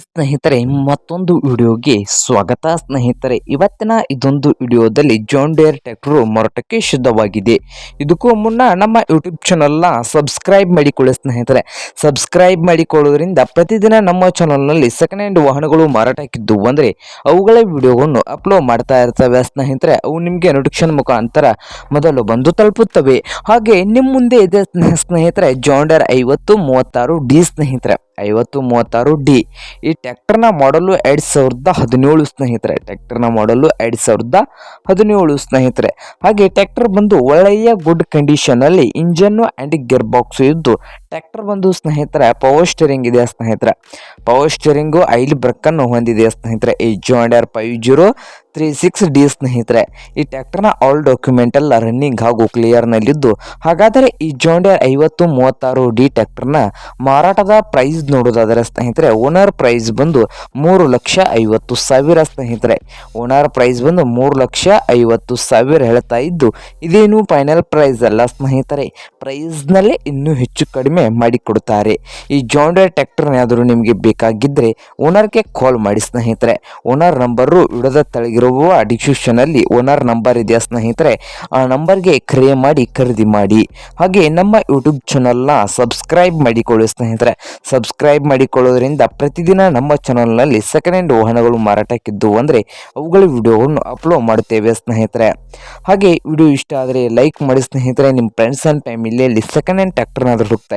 ಸ್ನೇಹಿತರೆ, ಮತ್ತೊಂದು ವಿಡಿಯೋಗೆ ಸ್ವಾಗತ. ಸ್ನೇಹಿತರೆ, ಇವತ್ತಿನ ಇದೊಂದು ವಿಡಿಯೋದಲ್ಲಿ ಜಾನ್ ಡೇರ್ ಟ್ರ್ಯಾಕ್ಟರ್ ಮಾರಾಟಕ್ಕೆ ಶುದ್ಧವಾಗಿದೆ ಇದಕ್ಕೂ ಮುನ್ನ ನಮ್ಮ ಯೂಟ್ಯೂಬ್ ಚಾನಲ್ನ ಸಬ್ಸ್ಕ್ರೈಬ್ ಮಾಡಿಕೊಳ್ಳಿ ಸ್ನೇಹಿತರೆ. ಸಬ್ಸ್ಕ್ರೈಬ್ ಮಾಡಿಕೊಳ್ಳೋದ್ರಿಂದ ಪ್ರತಿದಿನ ನಮ್ಮ ಚಾನಲ್ನಲ್ಲಿ ಸೆಕೆಂಡ್ ಹ್ಯಾಂಡ್ ವಾಹನಗಳು ಮಾರಾಟಕ್ಕಿದ್ದು ಅಂದರೆ ಅವುಗಳ ವಿಡಿಯೋವನ್ನು ಅಪ್ಲೋಡ್ ಮಾಡ್ತಾ ಇರ್ತವೆ. ಸ್ನೇಹಿತರೆ, ಅವು ನಿಮಗೆ ನೋಟಿಫಿಕೇಶನ್ ಮುಖಾಂತರ ಮೊದಲು ಬಂದು ತಲುಪುತ್ತವೆ. ಹಾಗೆ ನಿಮ್ಮ ಮುಂದೆ ಇದೆ ಸ್ನೇಹ- ಸ್ನೇಹಿತರೆ ಜಾನ್ ಡೇರ್ ಐವತ್ತು ಮೂವತ್ತಾರು ಡಿ ಸ್ನೇಹಿತರೆ. ಐವತ್ತು ಮೂವತ್ತಾರು ಡಿ. ಈ ಟ್ರ್ಯಾಕ್ಟರ್ನ ಮಾಡಲು ಎರಡು ಸಾವಿರದ ಹದಿನೇಳು ಸ್ನೇಹಿತರೆ, ಟ್ರ್ಯಾಕ್ಟರ್ನ ಮಾಡಲು ಎರಡು ಸಾವಿರದ ಹದಿನೇಳು ಸ್ನೇಹಿತರೆ. ಹಾಗೆ ಟ್ಯಾಕ್ಟರ್ ಬಂದು ಒಳ್ಳೆಯ ಗುಡ್ ಕಂಡೀಷನ್ ಅಲ್ಲಿ ಇಂಜನ್ನು ಅಂಡ್ ಗೇರ್ ಬಾಕ್ಸ್ ಇದ್ದು ಟ್ರ್ಯಾಕ್ಟರ್ ಬಂದು ಸ್ನೇಹಿತರೆ ಪವರ್ ಸ್ಟೇರಿಂಗ್ ಇದೆ ಸ್ನೇಹಿತರೆ? ಪವರ್ ಸ್ಟೇರಿಂಗು ಐಲ್ ಬ್ರಕ್ಕನ್ನು ಹೊಂದಿದೆ ಸ್ನೇಹಿತರೆ? ಈ John Deere five zero three six D ಸ್ನೇಹಿತರೆ, ಈ ಟ್ಯಾಕ್ಟರ್ನ ಆಲ್ ಡಾಕ್ಯುಮೆಂಟ್ ಎಲ್ಲ ರನ್ನಿಂಗ್ ಹಾಗೂ ಕ್ಲಿಯರ್ನಲ್ಲಿದ್ದು ಹಾಗಾದರೆ ಈ ಜೋಂಡರ್ ಐವತ್ತು ಮೂವತ್ತಾರು ಡಿ ಟ್ಯಾಕ್ಟರ್ನ ಮಾರಾಟದ ಪ್ರೈಸ್ ನೋಡೋದಾದರೆ ಸ್ನೇಹಿತರೆ ಓನರ್ ಪ್ರೈಸ್ ಬಂದು ಮೂರು ಲಕ್ಷ ಐವತ್ತು ಸಾವಿರ ಸ್ನೇಹಿತರೆ. ಓನರ್ ಪ್ರೈಸ್ ಬಂದು ಮೂರು ಲಕ್ಷ ಐವತ್ತು ಸಾವಿರ ಹೇಳ್ತಾ ಇದ್ದು, ಇದೇನು ಫೈನಲ್ ಪ್ರೈಸ್ ಅಲ್ಲ ಸ್ನೇಹಿತರೆ? ಪ್ರೈಸ್ನಲ್ಲೇ ಇನ್ನೂ ಹೆಚ್ಚು ಕಡಿಮೆ ಮಾಡಿಕೊಡ್ತಾರೆ ಈ ಜಾಂಡರ್ ಟ್ಯಾಕ್ಟರ್ನಾದರೂ ನಿಮಗೆ ಬೇಕಾಗಿದ್ದರೆ ಓನರ್ಗೆ ಕಾಲ್ ಮಾಡಿ ಸ್ನೇಹಿತರೆ. ಓನರ್ ನಂಬರು ವಿಡದ ತಳಗಿರುವ ಡಿಸ್ಕ್ರಿಪ್ಷನಲ್ಲಿ ಓನರ್ ನಂಬರ್ ಇದೆಯಾ ಸ್ನೇಹಿತರೆ? ಆ ನಂಬರ್ಗೆ ಕರೆ ಮಾಡಿ ಖರೀದಿ ಮಾಡಿ. ಹಾಗೆ ನಮ್ಮ ಯೂಟ್ಯೂಬ್ ಚಾನಲ್ನ ಸಬ್ಸ್ಕ್ರೈಬ್ ಮಾಡಿಕೊಳ್ಳಿ ಸ್ನೇಹಿತರೆ. ಸಬ್ಸ್ಕ್ರೈಬ್ ಮಾಡಿಕೊಳ್ಳೋದ್ರಿಂದ ಪ್ರತಿದಿನ ನಮ್ಮ ಚಾನಲ್ನಲ್ಲಿ ಸೆಕೆಂಡ್ ಹ್ಯಾಂಡ್ ವಾಹನಗಳು ಮಾರಾಟಕ್ಕಿದ್ದು ಅಂದರೆ ಅವುಗಳ ವಿಡಿಯೋವನ್ನು ಅಪ್ಲೋಡ್ ಮಾಡುತ್ತೇವೆ ಸ್ನೇಹಿತರೆ. ಹಾಗೆ ವಿಡಿಯೋ ಇಷ್ಟ ಆದರೆ ಲೈಕ್ ಮಾಡಿ ಸ್ನೇಹಿತರೆ. ನಿಮ್ಮ ಫ್ರೆಂಡ್ಸ್ ಆ್ಯಂಡ್ ಫ್ಯಾಮಿಲಿಯಲ್ಲಿ ಸೆಕೆಂಡ್ ಹ್ಯಾಂಡ್ ಟ್ಯಾಕ್ಟರ್ನಾದರೂ ಹುಡುಕ್ತಾ